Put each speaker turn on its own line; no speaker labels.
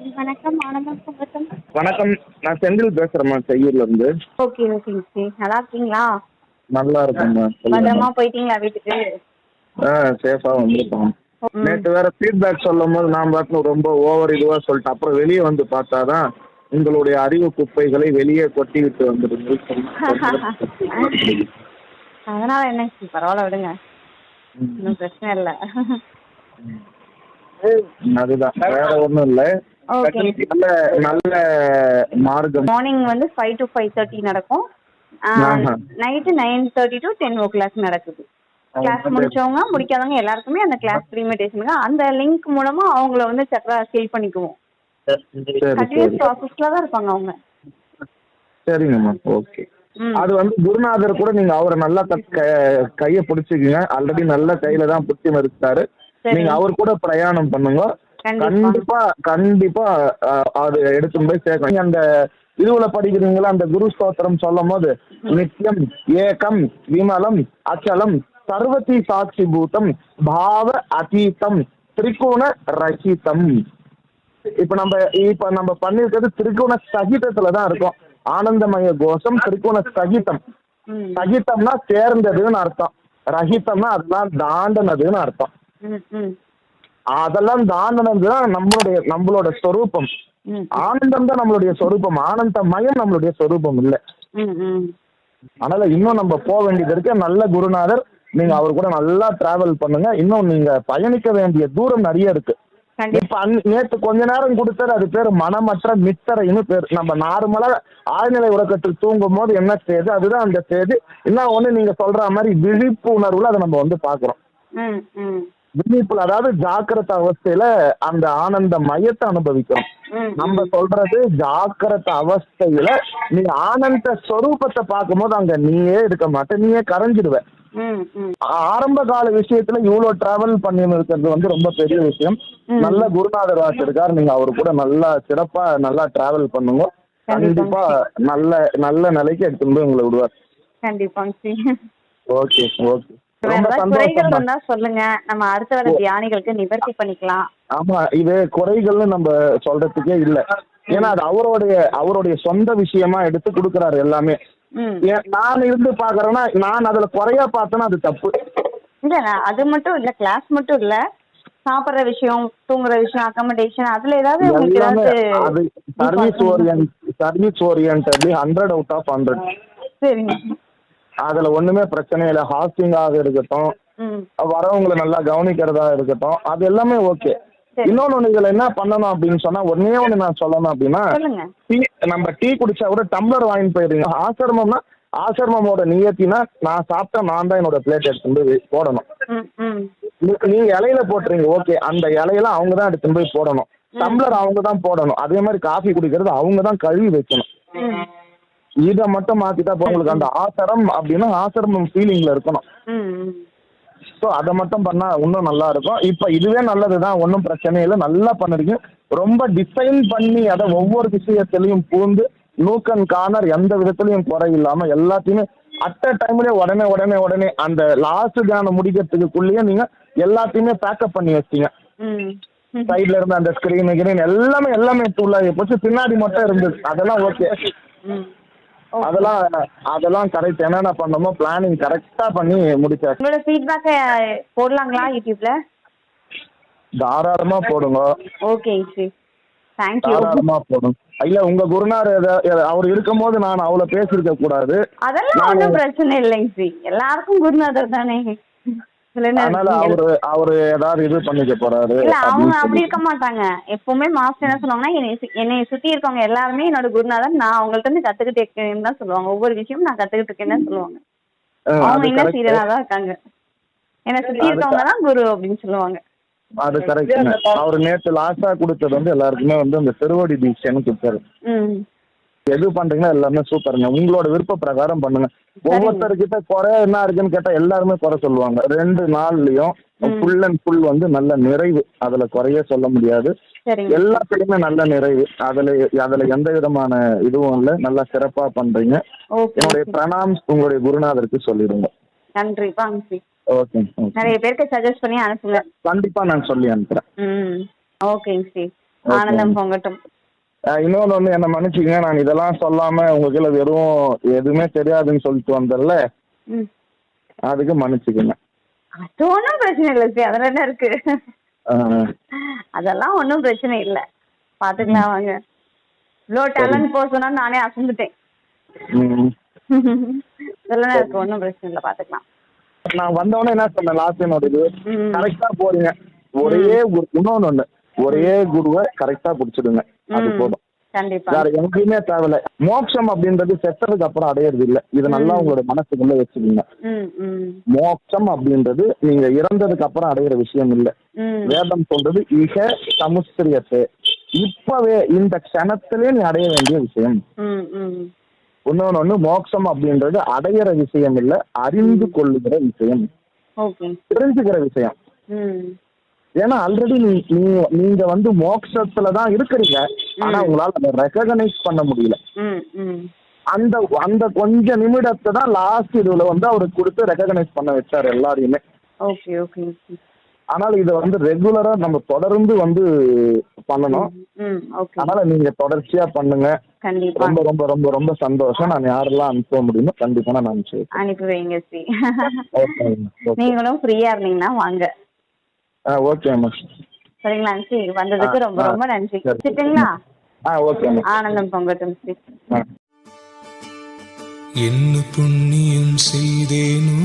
ஆனந்தம் சுகத்தம்.
வணக்கம். நான் செந்தில் பேசுறேம்மா செய்யூர்ல இருந்து
ஓகே ஓகேங்க நல்லா இருக்கீங்களா?
நல்லா இருக்கேம்மா.
பத்திரமா போயிட்டீங்களா வீட்டுக்கு?
ஆ சேஃபா வந்துருக்கோம். நேற்று வேற ஃபீட்பேக் சொல்லும் போது நான் பாட்டு ரொம்ப ஓவர் இதுவா சொல்லிட்டு அப்புறம் வெளியே வந்து பார்த்தாதான் உங்களுடைய அறிவு குப்பைகளை வெளியே கொட்டி விட்டு வந்துருங்க
அதனால என்ன பரவாயில்ல விடுங்க. ஒன்றும் பிரச்சனை இல்லை.
அதுதான். வேற ஒண்ணும் இல்ல. நல்ல நல்ல மார்க்கம்.
மார்னிங் வந்து ஃபைவ் டு ஃபைவ் தேர்ட்டி நடக்கும். Night nine thirty to ten o'clock நடக்குது. கிளாஸ் முடிச்சவங்க முடிக்காதவங்க எல்லாருக்குமே அந்த கிளாஸ் ப்ரீமெடிடேஷனுக்கு அந்த லிங்க் மூலமா அவங்கள வந்து சக்கரா ஃபில் பண்ணிக்குவோம். கண்டினியூஸ் ப்ராசஸ்ல தான் இருப்பாங்க அவங்க.
சரிங்கம்மா ஓகே
ம்.
அது வந்து குருநாதர் கூட நீங்க அவரை நல்லா கைய பிடிச்சிக்கங்க. ஆல்ரெடி நல்ல கையில தான் மறுத்தாரு
சரி.
நீங்க அவர் கூட பிரயாணம் பண்ணுங்க.
கண்டிப்பா.
கண்டிப்பா அது எடுத்துன்னு போய் சேர்க்கணும். அந்த இதுல படிக்கிறீங்களா? அந்த குரு ஸ்தோத்திரம் சொல்லும் போது நித்தியம் ஏகம் விமலம் அச்சலம் சர்வதி சாட்சி பூதம் பாவ அதீதம் திரிகோண ரஹிதம். இப்ப நம்ம இப்ப நம்ம பண்ணிருக்கிறது திரிகோண சகிதத்துல தான் இருக்கும். ஆனந்தமய கோஷம் திரிகோண சகிதம். சகிதம்னா சேர்ந்ததுன்னு அர்த்தம். ரஹிதம்னா அதெல்லாம் தாண்டினதுன்னு அர்த்தம். அதெல்லாம் தாண்டினது தான் நம்மளுடைய நம்மளோட ஸ்வரூபம்
ம்.
ஆனந்தம் தான் நம்மளுடைய ஸ்வரூபம் ஆனந்தமயம் நம்மளுடைய ஸ்வரூபம் இல்ல. அதனால இன்னும் நம்ம போக வேண்டியது இருக்கு. நல்ல குருநாதர். நீங்க அவர் கூட நல்லா டிராவல் பண்ணுங்க. இன்னும் நீங்க பயணிக்க வேண்டிய தூரம் நிறைய இருக்கு. இப்ப நேத்து கொஞ்ச நேரம் கொடுத்தாரு. அது பேர் மனமற்ற மித்தரைன்னு பேர். நம்ம நார்மலா ஆழ்நிலை உறக்கத்தில் தூங்கும் போது என்ன ஸ்டேஜ் அதுதான் அந்த ஸ்டேஜ் இன்னும் ஒண்ணு நீங்க சொல்ற மாதிரி விழிப்புணர்வுல அதை நம்ம வந்து பாக்குறோம் விழிப்புல அதாவது ஜாக்கிரத அவஸ்தையில அந்த ஆனந்த மையத்தை அனுபவிக்கிறோம் நம்ம சொல்றது ஜாக்கிரத அவஸ்தையில நீ ஆனந்த ஸ்வரூபத்தை பார்க்கும்போது அங்க நீயே இருக்க மாட்ட நீயே கரைஞ்சிடுவ. ஆரம்ப கால விஷயத்துல இவ்வளவு டிராவல் பண்ணி இருக்கிறது வந்து ரொம்ப பெரிய விஷயம். நல்ல குருநாதர் வாசர் இருக்கார் நீங்க அவர் கூட நல்லா சிறப்பா நல்லா டிராவல் பண்ணுங்க. கண்டிப்பா நல்ல நல்ல நிலைக்கு எடுத்துட்டு போய் உங்களை விடுவார்.
கண்டிப்பாங்க. Sri
okay okay.
குறைகள் சொல்லுங்க. நம்ம அடுத்த வர தியானிகளுக்கு நிவர்த்தி பண்ணிக்கலாம்.
ஆமா இது குறைகள்னு நம்ம சொல்றதுக்கே இல்ல. ஏன்னா அது அவருடைய அவருடைய சொந்த விஷயமா எடுத்து கொடுக்கறாரு எல்லாமே. நான் இருந்து பாக்குறேன்னா நான் அதுல குறையா பார்த்தேன்னா அது தப்பு.
இல்ல அது மட்டும் இல்ல கிளாஸ் மட்டும் இல்ல. சாப்பிடுற விஷயம் தூங்குற விஷயம் அக்கமடேஷன் அதுல ஏதாவது
service oriented service oriented hundred out of hundred
சரிங்க.
அதுல ஒண்ணுமே பிரச்சனை இல்லை. ஹாஸ்டிங்காக இருக்கட்டும். வரவங்களை நல்லா கவனிக்கிறதா இருக்கட்டும். அது எல்லாமே ஓகே. இன்னொன்னு இதுல என்ன பண்ணணும் அப்படின்னு சொன்னா ஒன்னே ஒண்ணு நான் சொல்லணும் அப்படின்னா டீ நம்ம டீ குடிச்சா கூட டம்ளர் வாங்கிட்டு போயிருங்க ஆசிரமம்னா ஆசிரமமோட நியத்தினா நான் சாப்பிட்டா நான் தான் என்னோட பிளேட் எடுத்துட்டு போய் போடணும். நீங்க இலையில போட்டுறீங்க ஓகே அந்த இலையெல்லாம் அவங்க தான் எடுத்துட்டு போய் போடணும். டம்ளர் அவங்க தான் போடணும். அதே மாதிரி காஃபி குடிக்கிறது அவங்க தான் கழுவி வைக்கணும். இதை மட்டும் மாத்திட்டா போதும். உங்களுக்கு அந்த ஆசரம் அப்படின்னா ஆசரம் ஃபீலிங்ல இருக்கணும். ஸோ அதை மட்டும் பண்ணா இன்னும் நல்லா இருக்கும். இப்போ இதுவே நல்லதுதான். ஒன்றும் பிரச்சனை இல்லை. நல்லா பண்ணிருக்கீங்க. ரொம்ப டிசைன் பண்ணி அதை ஒவ்வொரு விஷயத்திலையும் பூந்து நூக்கன் காணர் எந்த விதத்திலையும் குறை இல்லாம எல்லாத்தையுமே அட் அ டைம்லயே உடனே உடனே உடனே அந்த லாஸ்ட் தியானம் முடிக்கிறதுக்குள்ளேயே நீங்க எல்லாத்தையுமே பேக்கப் பண்ணி வச்சீங்க. சைட்ல இருந்த அந்த ஸ்கிரீன் கிரீன் எல்லாமே எல்லாமே ஃபுல்லாகி போச்சு. பின்னாடி மட்டும் இருந்தது. அதெல்லாம் ஓகே அதெல்லாம் அதெல்லாம் கரெக்ட் என்னென்ன பண்ணணுமோ பிளானிங் கரெக்டா பண்ணி முடிச்சாச்சு.
உங்களோட ஃபீட்பேக்கை போடலாங்களா யூடியூப்ல
தாராளமா போடுங்க.
ஓகே ஸ்ரீ தேங்க்யூ
தாராளமா போடும் இல்ல உங்க குருநார் அவர் இருக்கும்போது நான் அவ்வளவு பேசியிருக்க கூடாது.
அதெல்லாம் ஒன்றும் பிரச்சனை இல்லைங்க ஸ்ரீ எல்லாருக்கும் குருநாதர் தானே.
அதனால? அவரு அவரு ஏதாவது இது பண்ணிக்க போறாரு
இல்ல அவங்க அப்படி. இருக்க மாட்டாங்க. எப்பவுமே மாஸ்டர் என்ன சொல்லுவாங்கன்னா என்னை என்னை சுத்தி இருக்கவங்க எல்லாருமே என்னோட குருநாதர் நான் அவங்கள்ட்ட இருந்து கத்துக்கிட்டு இருக்கேன்னு தான் சொல்லுவாங்க. ஒவ்வொரு விஷயமும் நான் கத்துக்கிட்டு இருக்கேன்னு சொல்லுவாங்க. அவங்க
correct.
சீரியலா தான் இருக்காங்க. என்னை சுத்தி இருக்கவங்க தான் குரு அப்படின்னு சொல்லுவாங்க.
அது கரெக்ட் அவர் நேத்து லாஸ்டா கொடுத்தது வந்து எல்லாருக்குமே வந்து அந்த திருவடி தீட்சைன்னு கொடுத்தாரு. எது பண்றீங்களோ எல்லாமே சூப்பருங்க. உங்களோட விருப்ப பிரகாரம் பண்ணுங்க ஒவ்வொருத்தர்கிட்ட குறை என்ன இருக்குன்னு கேட்டா எல்லாருமே குறை சொல்லுவாங்க. ரெண்டு நாள்லயும் ஃபுல் அண்ட் ஃபுல் வந்து நல்ல நிறைவு. அதுல குறைய சொல்ல முடியாது. எல்லாத்துலயுமே நல்ல நிறைவு. அதுல அதுல எந்த விதமான இதுவும் இல்ல. நல்லா சிறப்பா பண்றீங்க. என்னுடைய பிரணாம்ஸ் உங்களுடைய குருநாதருக்கு சொல்லிடுங்க.
நன்றி வாங்க. ஸ்ரீ
ஓகே.
நிறைய பேருக்கு சஜஸ்ட் பண்ணி அனுப்புங்க.
கண்டிப்பா நான் சொல்லி அனுப்புறேன்.
ஓகேங்க ஸ்ரீ. ஆனந்தம் பொங்கட்டும்.
இன்னொன்னு ஒண்ணு என்ன மன்னிச்சுக்கங்க. நான் இதெல்லாம் சொல்லாம உங்ககிட்ட வெறும் எதுவுமே தெரியாதுன்னு சொல்லிட்டு வந்தேன்ல. அதுக்கு மன்னிச்சுக்கங்க.
அது ஒன்றும் பிரச்சனை இல்லை சார் அதில் என்ன இருக்கு? அதெல்லாம் ஒன்றும் பிரச்சனை இல்லை. பார்த்துக்கலாம் வாங்க. இவ்வளோ டேலண்ட் போக சொன்னா நானே அசந்துட்டேன். இதெல்லாம் இருக்கு ஒன்றும் பிரச்சனை இல்லை பார்த்துக்கலாம்
நான் வந்தவொடனே என்ன சொன்னேன் லாஸ்ட் என்னோட இது
ம்.
கரெக்டா போறீங்க. ஒரே குரு இன்னொன்னு ஒண்ணு. ஒரே குருவை கரெக்டா புடிச்சிடுங்க அது. போதும். வேற எங்கேயுமே தேவையில்ல. மோட்சம் அப்படின்றது செத்ததுக்கு அப்புறம் அடையிறது இல்ல. இது நல்லா உங்களோட மனசுக்குள்ள வச்சுக்கோங்க. மோட்சம் அப்படின்றது நீங்க இறந்ததுக்கு அப்புறம் அடையிற விஷயம் இல்ல. வேதம் சொல்றது இக சமுஸ்திரியத்தை இப்பவே இந்த க்ஷணத்திலே நீ அடைய வேண்டிய விஷயம். இன்னொன்னு ஒண்ணு மோட்சம் அப்படின்றது அடையிற விஷயம் இல்ல அறிந்து கொள்ளுகிற விஷயம். தெரிஞ்சுக்கிற விஷயம். ஏன்னா ஆல்ரெடி நீங்க வந்து மோட்சத்துல தான் இருக்கிறீங்க. ஆனா உங்களால அதை ரெக்கக்னைஸ் பண்ண முடியல. அந்த அந்த கொஞ்ச நிமிடத்தை தான் லாஸ்ட் இதுல வந்து அவருக்கு கொடுத்து ரெக்கக்னைஸ் பண்ண வச்சாரு எல்லாரையுமே.
ஓகே ஓகே
ஆனால் இதை வந்து ரெகுலரா நம்ம தொடர்ந்து வந்து பண்ணணும். அதனால நீங்க தொடர்ச்சியா பண்ணுங்க. ரொம்ப ரொம்ப ரொம்ப ரொம்ப சந்தோஷம். நான் யாரெல்லாம் அனுப்ப முடியுமோ கண்டிப்பா நான் அனுப்பிச்சு.
அனுப்பி வைங்க. நீங்களும் ஃப்ரீயா இருந்தீங்கன்னா வாங்க.
ஆ ஓகேம்மா
சரிங்களா ஸ்ரீ வந்ததுக்கு ரொம்ப ரொம்ப நன்றி.
சரி.
வச்சுட்டுங்களா
ஆ ஓகேம்மா
ஆனந்தம் பொங்கட்டும் ஸ்ரீ
என்ன புண்ணியம் செய்தேனோ